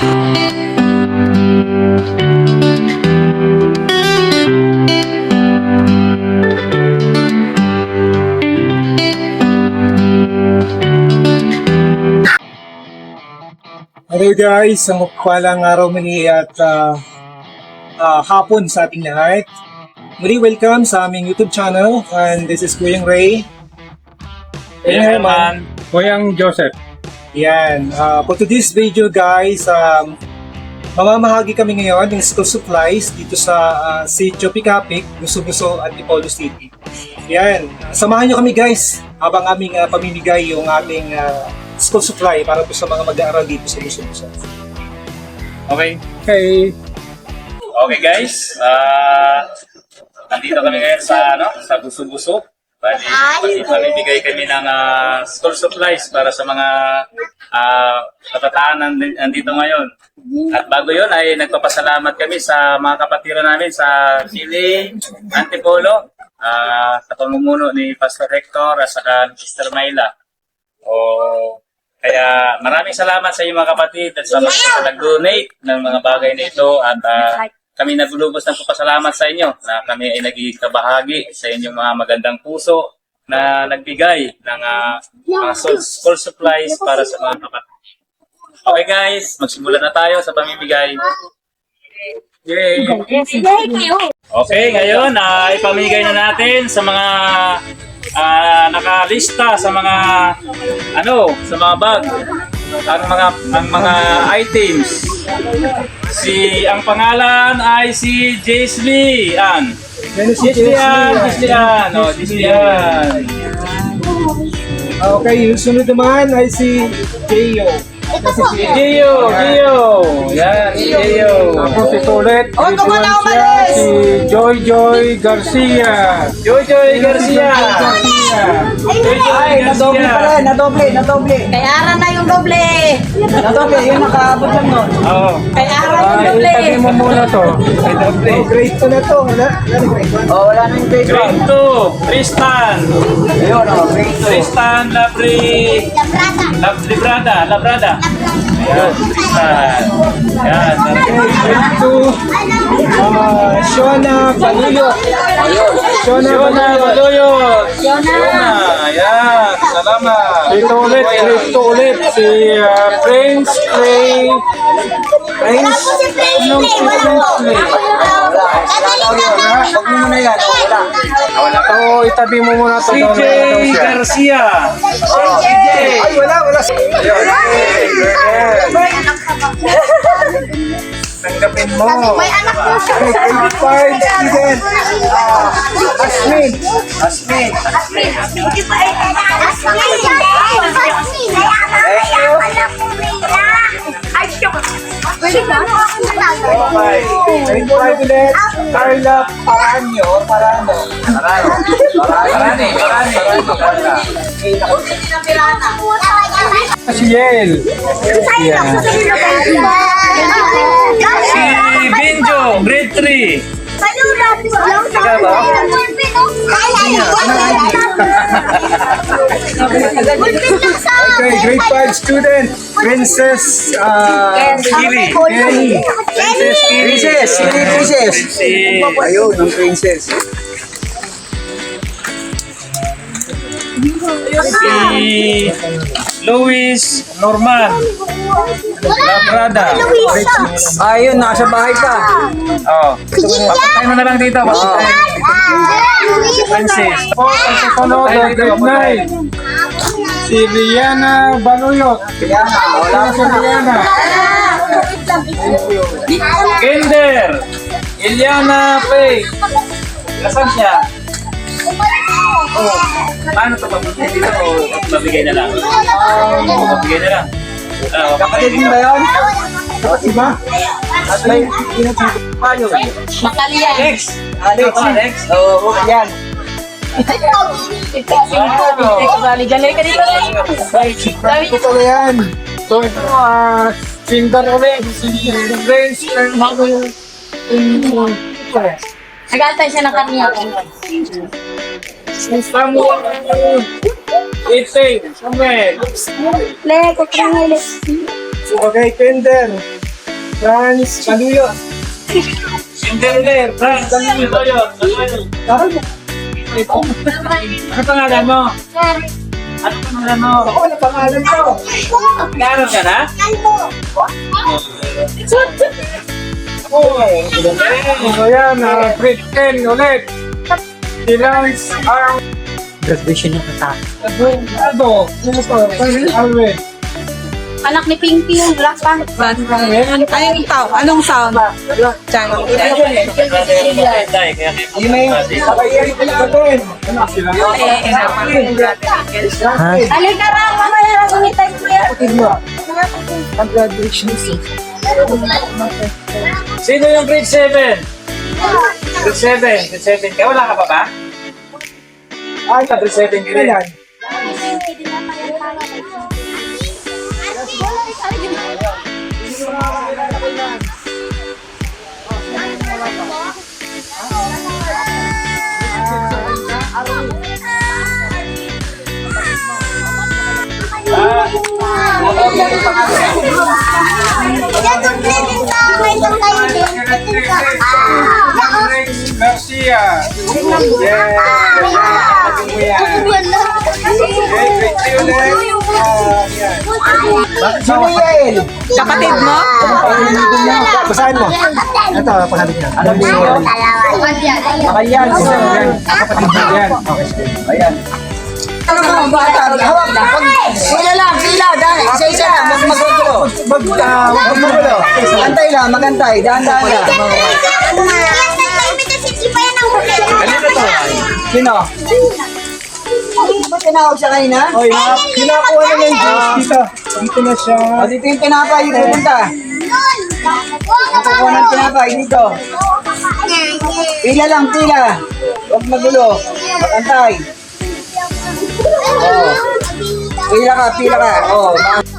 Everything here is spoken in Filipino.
Hello guys, ang palang araw muli at ah, ah, hapon sa ating lahat. Muli welcome sa aming YouTube channel and this is Kuyang Ray. Kuya Herman. Kuyang Joseph. Yan. ah, for today's video guys, um, mamamahagi kami ngayon ng school supplies dito sa uh, Sitio Picapik, Guso-Guso, Antipolo City. Yan. Samahan nyo kami guys habang aming ah, pamimigay yung ating ah, school supply para po sa mga mag-aaral dito sa Guso-Guso. Okay. Kay Okay guys. Ah, nandito kami ngayon sa ano, sa Guso-Guso. Bali, bali mamimigay kami ng ah, school supplies para sa mga ah, kabataan nandi- nandito ngayon. At bago yon ay nagpapasalamat kami sa mga kapatiran namin sa Chile, Antipolo, ah, sa pamumuno ni Pastor Hector at saka Sister Myla. O, kaya maraming salamat sa inyo mga kapatid at sa mga nag-donate ng mga bagay na ito at ah, kami naglulubos ng pasalamat sa inyo na kami ay naging kabahagi sa inyong mga magandang puso na nagbigay ng ah, mga school, supplies para sa mga kapatid. Okay guys, magsimula na tayo sa pamimigay. Yay! Okay, ngayon ay ipamigay na natin sa mga ah, nakalista sa mga ano, sa mga bag ang mga ang mga items. Si ang pangalan ay si Jaisley Ann. Si Jaisley Ann, Jaisley Ann, oh, Jaisley Ann. Okay, yung sunod naman ay si Jeyo. Si Gio, Gio. Yan, si Gio. Tapos ito ulit, Oh, dito kumana lang ako, siya, Maris! si Joy Joy Garcia. Garcia. Ay, nadoble pala, nadoble, nadoble. Kay Ara na yung doble. Nadoble, yun nakaabot lang nun. Oo. Kay Ara yung Ay, doble. itabi mo muna to. Oh, grade 2 na to. Wala, 1. Oh, wala na yung grade Grade 2, Tristan. Ayun, oh, grade Tristan Labri. Labri Brada, Labrada. Ayan, Tristan. Ayan, Grade 2, uh, Shona Baluyo. Shona Yona Baluyo. Yona. Ayan, salamat. Ito ulit, ito ulit, si ah, Prince Clay. Prince, anong si Prince? Wala, huwag mo muna yan. Wala. Ito, itabi mo muna to. CJ daw na daw siya. Garcia. Ay, wala, wala. Tanggapin mo. May anak po siya. Okay, grade 5 student. Uh, Asmin. Asmin. Okay. Grade 5 ulit. Carla Paranyo. Parano. Marani, marani. Si Yel. Si Binjo, grade 3. Okay, grade 5 student. Princess uh, Kiri. Kelly. Princess, yung princess? Si Ayun, ang princess. si Luis Norman. Labrada. Ayun, nasa bahay pa. Oh. Papatay mo na lang dito. Papatay. Francis. Po, ah, grade 9. Si Liana Baluyot. Wala si Liana. Kinder. Iliana Faye. Nasaan siya? Paano ito mabigay dito o mabigay na lang? Mabigay na lang. Ah, Kapatid mo ba yun? Kapatid ba? At may paano? Makaliyan. Alex. Alex. Alex. Oo, oh, yan. Sabi Ito pala yan. So ito, ah, Sindar ulit. Si Prince Clay. Nagantay siya ng kanya. Samuel. Iting. Samuel. Le, kukunin Okay, Kinder. Franz Paluyot. Engineer, Frank, Saluyo. Ano pangalan mo? Ano pangalan mo? Ako, ano pangalan ko? Nag-aaral ka na? Oh, ayan, uh, 10 ulit. Lance R. Graduation yung kata. Ano? Ano to? Alvin. Anak ni Pinky yung black pang. Anong sound? Anong sound? Channel. Yung may Kakayan ko natin. Alin ka ra, mamaya na sumitay ko yan. Sino yung grade 7? Grade 7. Grade 7 ka? Wala ka pa ba? Ay, ka grade 7 ka rin. Kailan? Garcia. Yeah. Sabi mo yan. Okay, grade 3 ulit. Juniel! Kapatid mo? Basahin mo. Ito, pasalit na. Alam mo yun. Ayan, Yan, kapatid mo yan. Okay, sige. Ayan. Ano mga bata? Hawak na. Pila lang, pila. Dahil, isa-isa lang. Mas magulo. Magulo. Antay lang, magantay. Dahan-dahan lang. Sino? Ba tinawag siya kanina? Oy, na, kinakuha na yung juice dito. Dito na siya. O, dito yung tinapay. Yung pupunta. Kukuha ng tinapay dito. Pila lang, pila. Huwag magulo. Magantay. Pila ka, pila ka. Oh, ma-